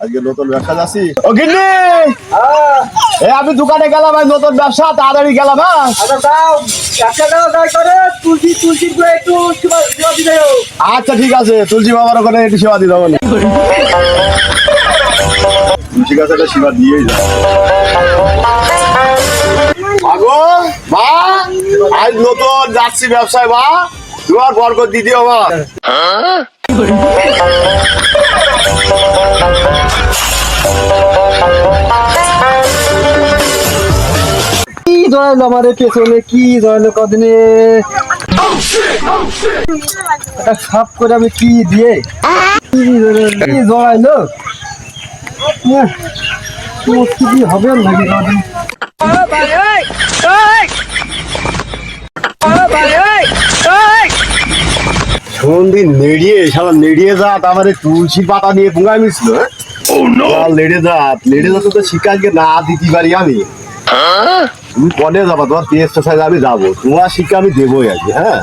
আজকে নতুন ব্যবসা যাচ্ছি। ও গিন্নি! এ আমি দোকানে গেলাম ভাই নতুন ব্যবসা তাড়াতাড়ি গেলাম হ্যাঁ। আচ্ছা দাও। একটা দাও দাও করে। তুলসী তুলসী একটু সেবা সেবা দিয়ে দাও। আচ্ছা ঠিক আছে। তুলসী বাবার ওখানে একটু সেবা দিয়ে দেবো তুলসী গাছে একটা সেবা দিয়েই যাও। আগো মা আজ নতুন যাচ্ছি ব্যবসায় মা। তোমার বরকত দিদি আমার কি জড়াইলো আমার পেছনে? কি জড়াইলো কদিনে? এটা সাপ করে আমি কি দিয়ে? কি জড়াইলো? কি কি হবে নাকি কদিন। সন্ধি নেড়িয়ে সারা নেড়িয়ে যাত আমার তুলসী পাতা নিয়ে পুঙ্গাই মিছিল লেড়ে যাত লেড়ে যাতে তো শিক্ষা আজকে না দিতে পারি আমি। তুমি কনে যাবা তোমার পেস্ট সাইজ আমি যাব। তোমার শিক্ষা আমি দেবোই আজকে হ্যাঁ?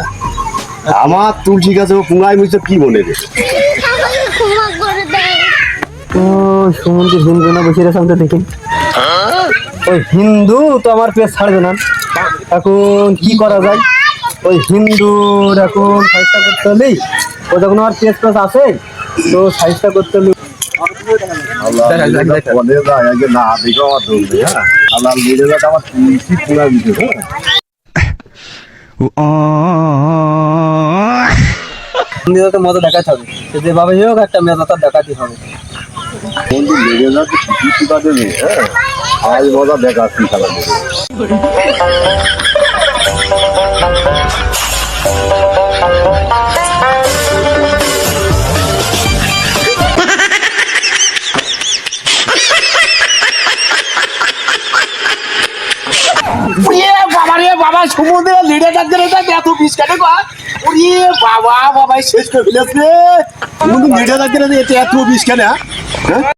আমার তুলসী গাছে পুঙ্গাই মিছিল কি মনে রে? ও সুমন্দির হিন্দু না বসে সামনে দেখি। ওই হিন্দু তো আমার পেট ছাড়বে না। এখন কি করা যায়? ওই হিন্দুর এখন সাহিত্য করতে হলেই ও যখন আমার পেট পেস আছে তো সাহিত্য করতে হলে না দেখো আমার ধরবে হ্যাঁ? লেড়ে যাতে আমার তুলসী পুঙ্গাই মিছিল হ্যাঁ। তো মজা দেখাতে হবে। সে যেভাবে হোক একটা মেজা তার দেখাতে হবে। বন্ধু শিখি শিখা দেবে হ্যাঁ। আজ মজা দেখাচ্ছি খেলা দেবে বাবা রে সমুদ্রে লিডে ডাকতে রেখে এত বিষ কাটে গা ওরে বাবা বাবা শেষ করে ফেলেছে। লিডে ডাকতে রেখে এত বিষ হ্যাঁ?